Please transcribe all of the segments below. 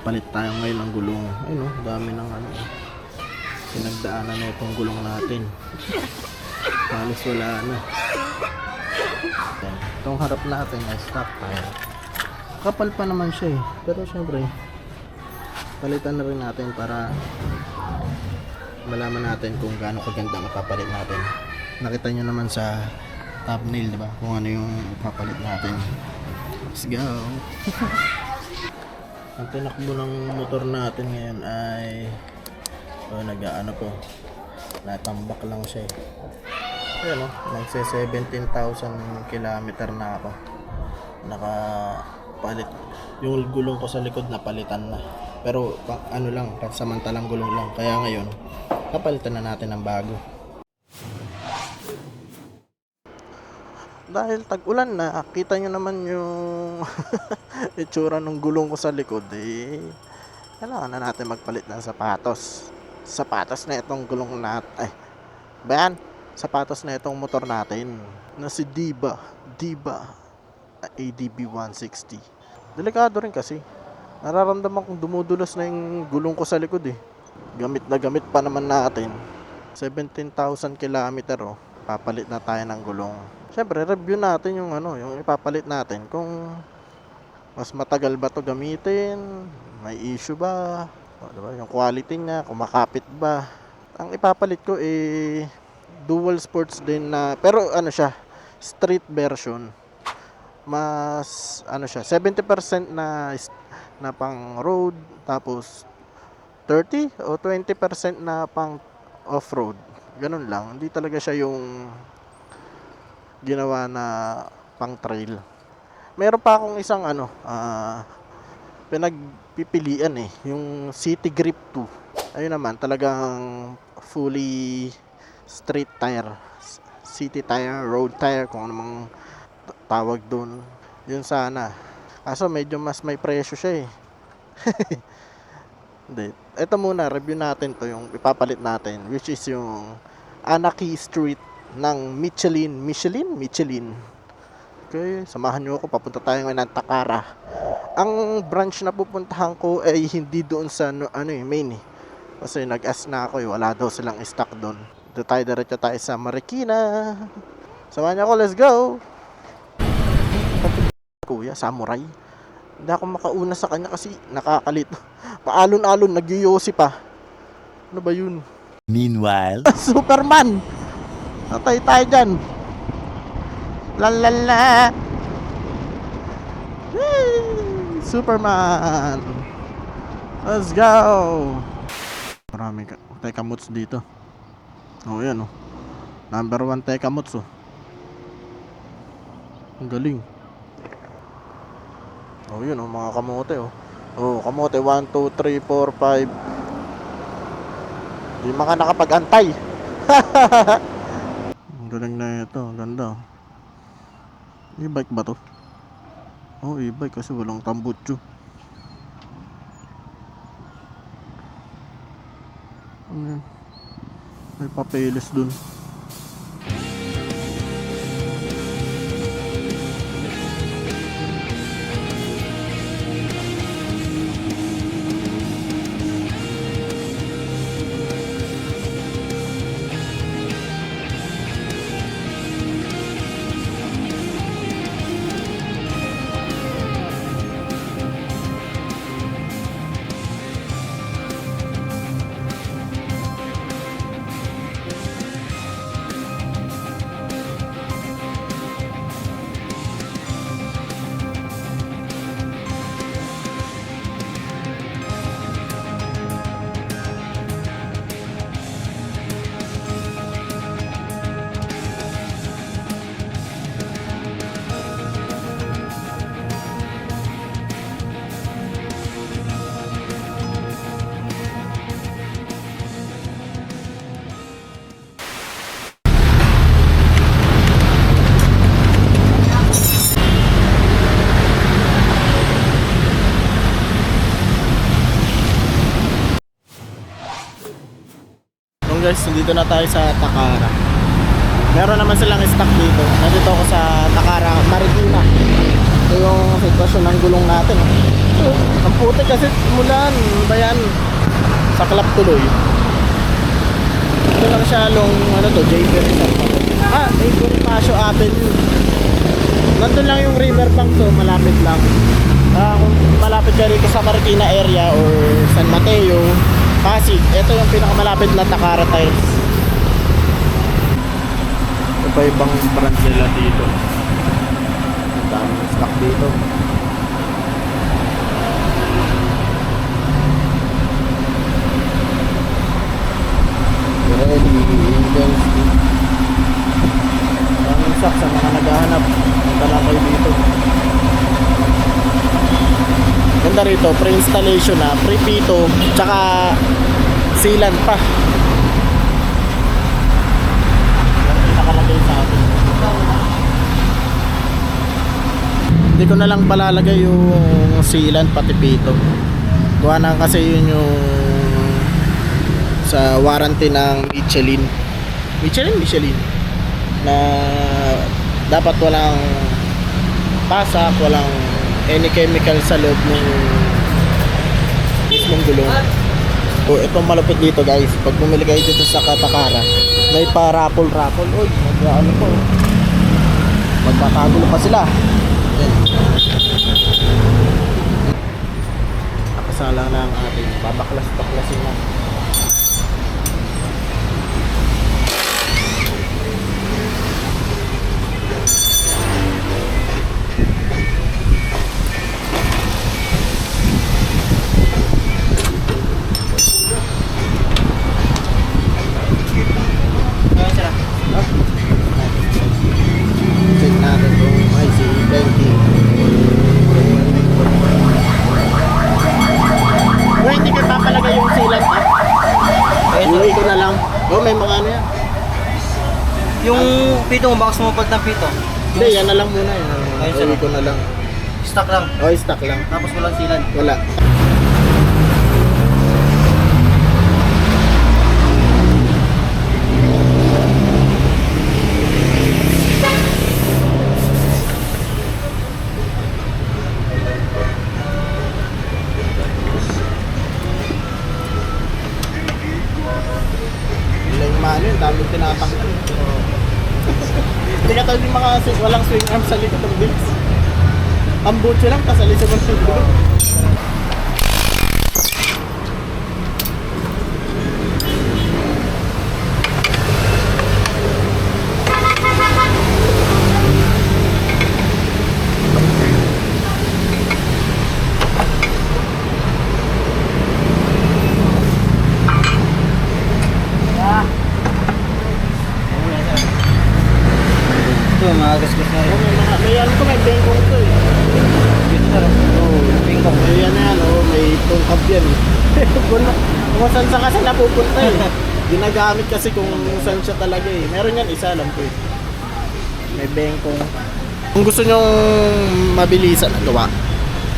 Papalit tayo ngayon ng gulong. Ayun oh, dami ng ano. Pinagdaanan na itong gulong natin. Halos wala na. Itong harap natin ay stock tire. Kapal pa naman siya eh. Pero syempre, palitan na rin natin para malaman natin kung gaano kaganda mapapalit natin. Nakita nyo naman sa thumbnail, di ba? Kung ano yung papalit natin. Let's go. Ang tinakbo ng motor natin ngayon ay oh, nag-ano po. Natambak lang siya eh. Ayan o, nagse 17,000 kilometer na ako. Nakapalit. Yung gulong ko sa likod napalitan na. Pero pa, ano lang, pansamantalang gulong lang. Kaya ngayon, kapalitan na natin ng bago. dahil tag-ulan na, kita nyo naman yung itsura ng gulong ko sa likod, eh, kailangan na natin magpalit ng sapatos. Sapatos na itong gulong nat, ay, ba yan? Sapatos na itong motor natin, na si Diba, Diba, ADB 160. Delikado rin kasi, nararamdaman kong dumudulas na yung gulong ko sa likod eh. Gamit na gamit pa naman natin. 17,000 kilometer oh, papalit na tayo ng gulong. Siyempre, review natin yung ano, yung ipapalit natin kung mas matagal ba to gamitin, may issue ba, o, diba? yung quality niya, kung makapit ba. Ang ipapalit ko eh dual sports din na pero ano siya, street version. Mas ano siya, 70% na na pang road tapos 30 o 20% na pang off-road. Ganun lang. Hindi talaga siya yung ginawa na pang trail. Meron pa akong isang ano, ah pinagpipilian eh, yung City Grip 2. Ayun naman, talagang fully street tire. City tire, road tire, kung anong tawag doon. Yun sana. Kaso medyo mas may presyo siya eh. Hindi. Ito muna, review natin to yung ipapalit natin, which is yung Anarchy Street ng Michelin. Michelin? Michelin. Okay, samahan nyo ako. Papunta tayo ngayon ng Takara. Ang branch na pupuntahan ko ay hindi doon sa no- ano eh, main eh. Kasi nag-ask na ako eh, wala daw silang stock doon. Dito tayo diretso tayo sa Marikina. Samahan niyo ako, let's go! Kuya, samurai. Hindi ako makauna sa kanya kasi nakakalito. Paalon-alon, nagyoyosi pa. Ano ba yun? Meanwhile, Superman! Natay tayo dyan. Lalala! Whee! Superman! Let's go! Maraming ka- teka mods dito. Oh, yan oh. Number one teka mods oh. Ang galing. Oh, yun oh, mga kamote oh. Oh, kamote 1, 2, 3, 4, 5. Di mga nakapag-antay. Ang galing na ito. Ganda. E-bike ba to? Oh, e-bike kasi walang tambutso. Ano yan? May papeles dun. Guys, dito na tayo sa Takara. Meron naman silang stock dito. Nandito ako sa Takara, Marikina. Ito yung sitwasyon ng gulong natin. Ang puti kasi mulan. Ano ba yan? Sa club tuloy. Ito lang siya long, ano to, Rizal. Ah, may Bonifacio Avenue. Nandun lang yung riverbank to, malapit lang. Ah, kung malapit ka rito sa Marikina area or San Mateo, Pasig, ito yung pinakamalapit na Takara Tires. Iba ibang brand nila dito. Ang daming stock dito. Ready, Intensity. Ang stock sa mga naghahanap. Punta lang kayo dito. Ganda rito, pre-installation na, pre-pito, tsaka sealant pa. Nakalagay. Hindi ko na lang palalagay yung sealant pati pito. Gawa na kasi yun yung sa warranty ng Michelin. Michelin, Michelin. Na dapat walang pasak, walang any chemical sa loob ng mismong gulong. O itong malupit dito guys, pag bumili kayo dito sa Katakara, may pa raffle raffle. Uy, mag ano po. Magkakagulo pa sila. Yan. Nakasalang na ang ating babaklas-baklasin na. Pito mo, baka sumupad ng pito. Hindi, yan na lang muna. Yan na lang. Ayun, sir. Ko na lang. Stock lang. Oh, stock lang. Tapos walang silan. Wala swing- walang swing arm sa likod ng wheels. Ang butso lang, kasali sa mga siguro. Ito, mga gasgas na rin. May mga, may ano to, may bengkong to eh. Dito na rin. Oo, pingkong. May yan na yan, oh, may tungkab yan eh. kung, kung saan saan kasi napupunta eh. Ginagamit kasi kung saan siya talaga eh. Meron yan isa, alam ko eh. May bengkong. Kung gusto nyong mabilisan ang gawa,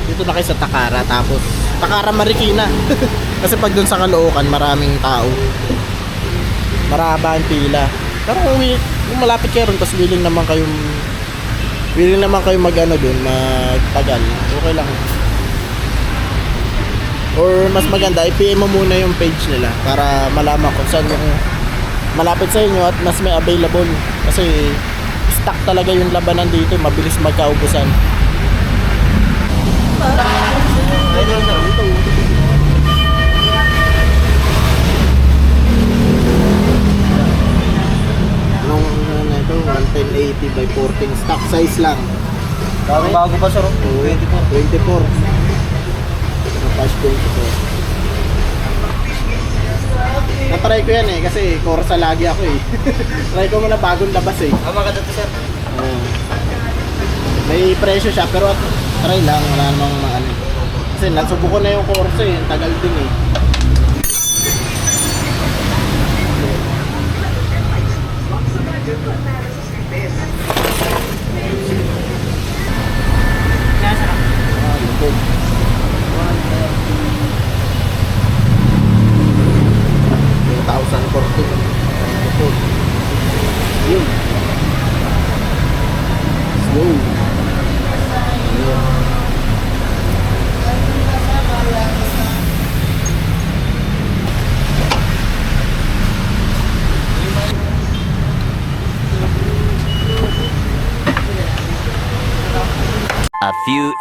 dito na kayo sa Takara. Tapos, Takara Marikina. kasi pag dun sa Caloocan, maraming tao. Maraba ang pila. Pero kung, kung malapit kayo ron, tapos willing naman kayong willing naman kayo mag ano dun, magtagal. Okay lang. Or mas maganda, i-PM mo muna yung page nila para malaman kung saan yung malapit sa inyo at mas may available. Kasi stock talaga yung labanan dito, mabilis magkaubusan. Nung ano na ito, 1180 by 14 stock size lang. Bago bago pa sir. 24. 24. Pass 24. Natry ko yan eh, kasi Corsa lagi ako eh. Try ko muna bagong labas eh. Ah, maganda to sir. Oo. May presyo siya, pero at try lang, wala namang maano. Kasi nasubo ko na yung Corsa eh, tagal din eh. Ah,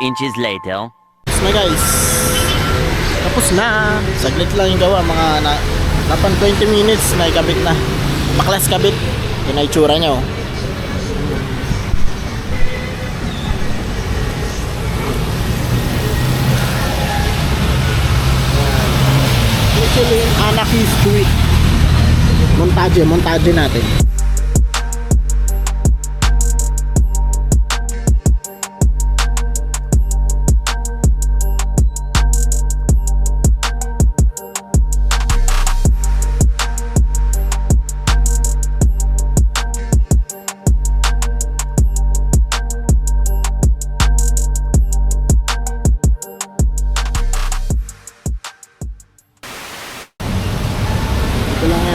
inches later. Tapos na guys. Tapos na. Saglit lang yung gawa. Mga na, napan 20 minutes na ikabit na. Baklas kabit. Yun na itsura niya oh. Michelin Anarchy Street. Montage, montage natin.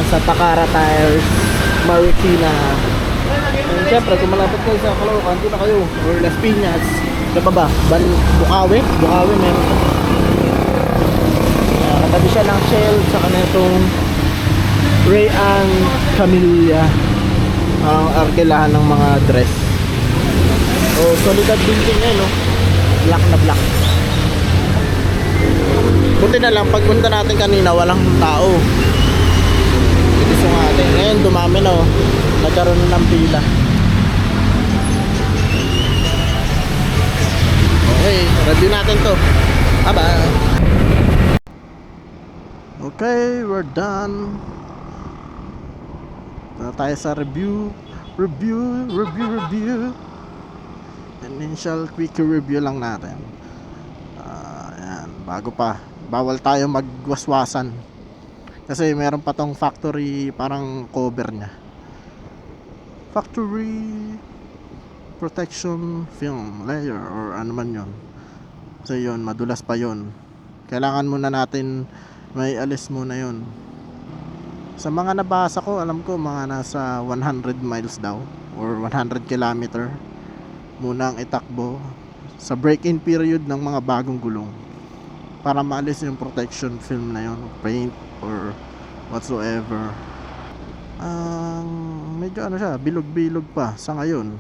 Sa Takara Tires, Marikina. And syempre, kung malapit kayo sa Caloocan, na kayo. Or Las Piñas. Ano pa ba? Ban Bukawi? Bukawi meron. Uh, katabi siya ng Shell sa kanetong Rayan Camilla. Ang arkilahan ng mga dress. Oh, solidad building eh, no? Black na black. Buti na lang, pagpunta natin kanina, walang tao. Bilis yung atin. Ngayon, dumami na oh. Nagkaroon na ng pila. Okay, review natin to. Aba. Okay, we're done. Na tayo sa review. Review, review, review. Initial quick review lang natin. Ah, ayan, bago pa. Bawal tayo magwaswasan. Kasi meron pa tong factory parang cover niya. Factory protection film layer or ano man yon. So yun, madulas pa yon. Kailangan muna natin may alis muna yon. Sa mga nabasa ko, alam ko mga nasa 100 miles daw or 100 kilometer muna ang itakbo sa break-in period ng mga bagong gulong para maalis yung protection film na yun paint or whatsoever. Ang medyo ano siya bilog-bilog pa sa ngayon.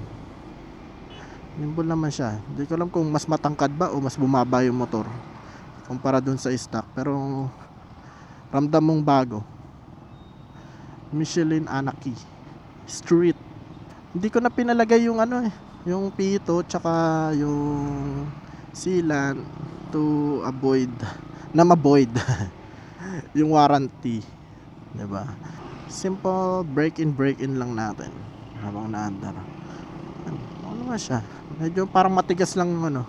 Nimble naman siya. Hindi ko alam kung mas matangkad ba o mas bumaba yung motor kumpara dun sa stock. Pero ramdam mong bago. Michelin Anarchy Street. Hindi ko na pinalagay yung ano eh yung pito tsaka yung sealant to avoid na ma-void yung warranty. Ba simple break in break in lang natin. Habang naandar. Ano ano naman siya? Medyo parang matigas lang ano.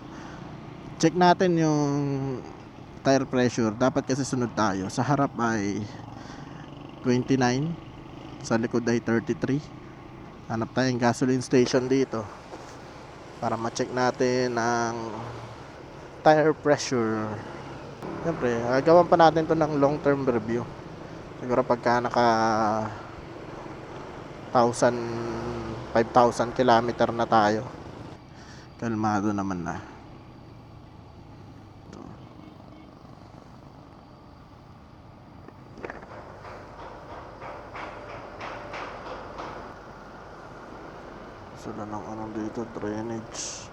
Check natin yung tire pressure. Dapat kasi sunod tayo. Sa harap ay 29 sa likod ay 33 hanap tayong gasoline station dito. Para ma-check natin ang tire pressure. Siyempre, gagawan pa natin to ng long term review. Siguro pagka naka 1,000 5,000 kilometer na tayo. Kalmado naman na. Sila ng ano dito, drainage.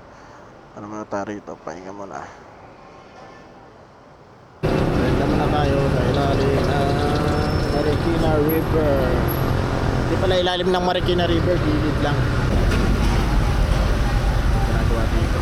Ano muna tayo rito, pahinga. Pahinga muna tayo sa ilalim ng Marikina River. Hindi pala ilalim ng Marikina River, gilid lang. Ginagawa dito.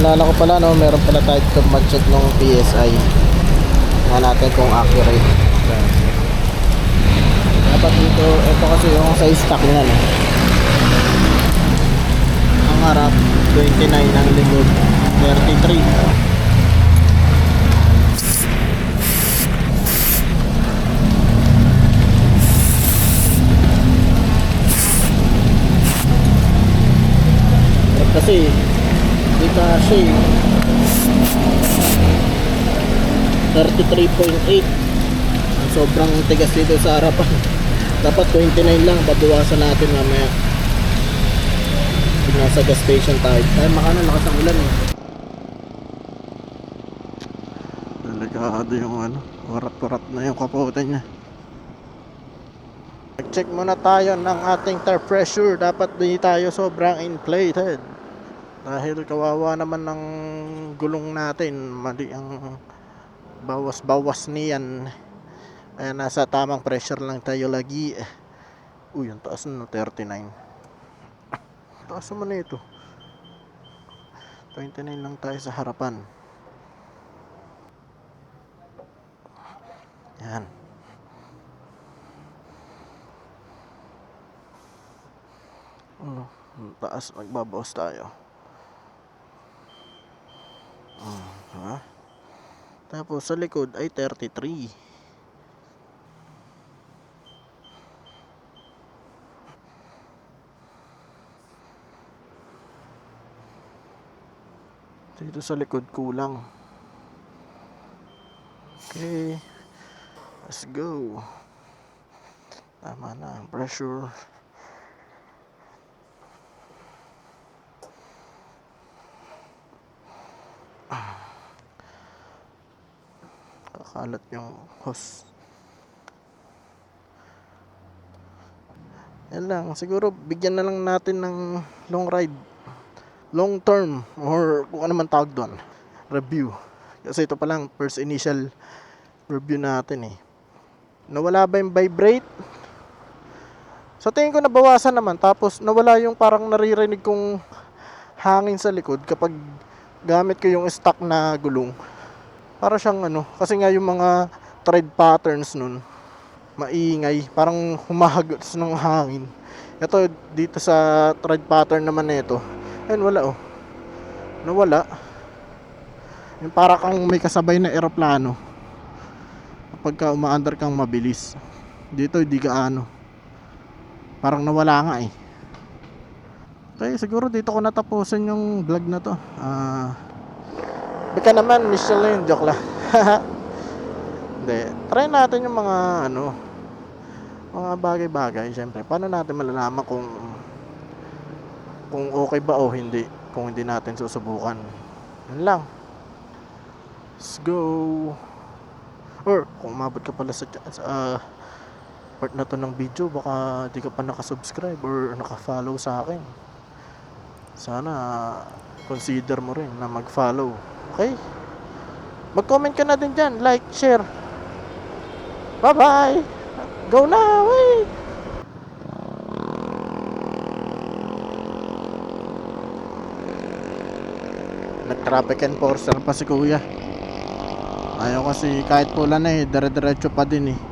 Alala ko pala no, meron pala tayo dito mag-check ng PSI. Nga natin kung accurate. Dapat dito, ito kasi yung sa stock no. Ang harap, 29 ang likod, 33. Kasi, kasi 33.8 Ang sobrang tigas dito sa harapan. Dapat 29 lang. Babawasan natin mamaya. Nasa gas station tayo. Ay makana lakas ang ulan eh. Delikado yung ano. Warat-warat na yung kapote niya. Check muna tayo ng ating tire pressure. Dapat di tayo sobrang inflated dahil kawawa naman ng gulong natin mali ang bawas-bawas niyan Ayan, nasa tamang pressure lang tayo lagi. Uy, ang taas na, 39. Taas naman na ito. 29 lang tayo sa harapan. Yan. Ano, taas, magbabawas tayo. Hmm, ha? Tapos sa likod ay 33. Dito sa likod kulang. Okay. Let's go. Tama na ang pressure. Kakalat yung hose. Yan lang. Siguro bigyan na lang natin ng long ride. Long term or kung ano man tawag doon. Review. Kasi ito pa lang first initial review natin eh. Nawala ba yung vibrate? Sa tingin ko nabawasan naman. Tapos nawala yung parang naririnig kong hangin sa likod kapag gamit ko yung stock na gulong para siyang ano kasi nga yung mga tread patterns nun maingay parang humahagos ng hangin ito dito sa tread pattern naman nito Ayun, wala oh. Nawala. Yung para kang may kasabay na eroplano. Kapag ka umaandar kang mabilis. Dito hindi gaano. Parang nawala nga eh. Okay, siguro dito ko natapusin yung vlog na to. Ah. Baka naman, Michelin, joke lang. Hindi. Try natin yung mga ano, mga bagay-bagay. Siyempre, paano natin malalaman kung kung okay ba o hindi kung hindi natin susubukan yun lang let's go or kung umabot ka pala sa, sa uh, part na to ng video baka di ka pa nakasubscribe or nakafollow sa akin sana consider mo rin na mag follow okay? Mag comment ka na din dyan. Like, share. Bye bye go na! Wait! Nag-traffic enforcer pa si kuya. Ayaw kasi kahit pula na eh dire-diretso pa din eh